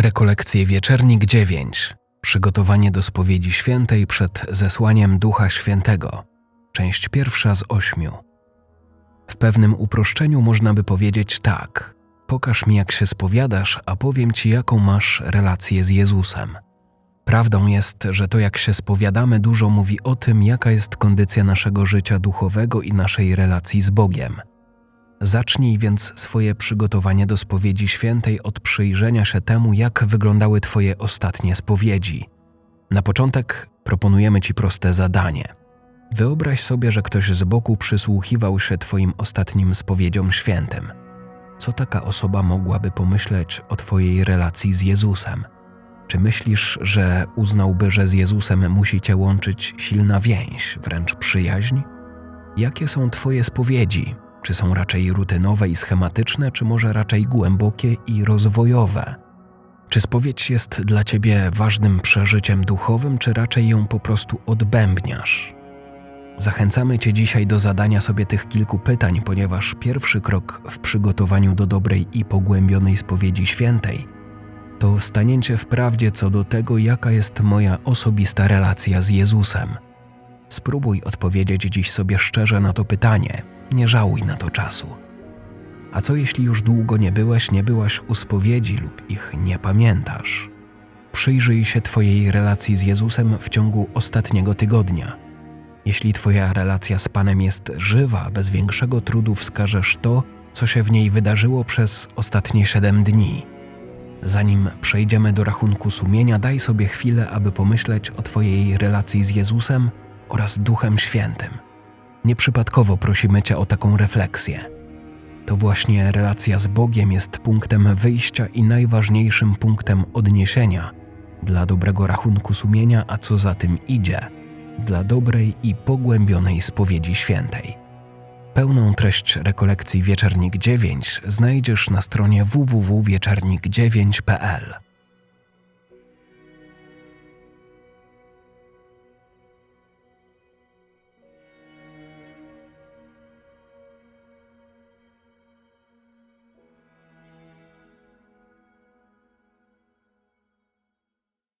Rekolekcje Wieczernik 9. Przygotowanie do spowiedzi świętej przed zesłaniem Ducha Świętego. Część pierwsza z ośmiu. W pewnym uproszczeniu można by powiedzieć tak: Pokaż mi, jak się spowiadasz, a powiem ci, jaką masz relację z Jezusem. Prawdą jest, że to, jak się spowiadamy, dużo mówi o tym, jaka jest kondycja naszego życia duchowego i naszej relacji z Bogiem. Zacznij więc swoje przygotowanie do spowiedzi świętej od przyjrzenia się temu, jak wyglądały Twoje ostatnie spowiedzi. Na początek proponujemy Ci proste zadanie. Wyobraź sobie, że ktoś z boku przysłuchiwał się Twoim ostatnim spowiedziom świętym. Co taka osoba mogłaby pomyśleć o Twojej relacji z Jezusem? Czy myślisz, że uznałby, że z Jezusem musi Cię łączyć silna więź, wręcz przyjaźń? Jakie są Twoje spowiedzi? Czy są raczej rutynowe i schematyczne, czy może raczej głębokie i rozwojowe? Czy spowiedź jest dla ciebie ważnym przeżyciem duchowym, czy raczej ją po prostu odbębniasz? Zachęcamy Cię dzisiaj do zadania sobie tych kilku pytań, ponieważ pierwszy krok w przygotowaniu do dobrej i pogłębionej spowiedzi świętej to stanięcie w prawdzie co do tego, jaka jest moja osobista relacja z Jezusem. Spróbuj odpowiedzieć dziś sobie szczerze na to pytanie, nie żałuj na to czasu. A co jeśli już długo nie byłeś, nie byłaś u spowiedzi lub ich nie pamiętasz? Przyjrzyj się Twojej relacji z Jezusem w ciągu ostatniego tygodnia. Jeśli Twoja relacja z Panem jest żywa, bez większego trudu wskażesz to, co się w niej wydarzyło przez ostatnie siedem dni. Zanim przejdziemy do rachunku sumienia, daj sobie chwilę, aby pomyśleć o Twojej relacji z Jezusem oraz Duchem Świętym. Nieprzypadkowo prosimy Cię o taką refleksję. To właśnie relacja z Bogiem jest punktem wyjścia i najważniejszym punktem odniesienia dla dobrego rachunku sumienia, a co za tym idzie, dla dobrej i pogłębionej spowiedzi świętej. Pełną treść rekolekcji Wieczernik 9 znajdziesz na stronie www.wieczernik9.pl.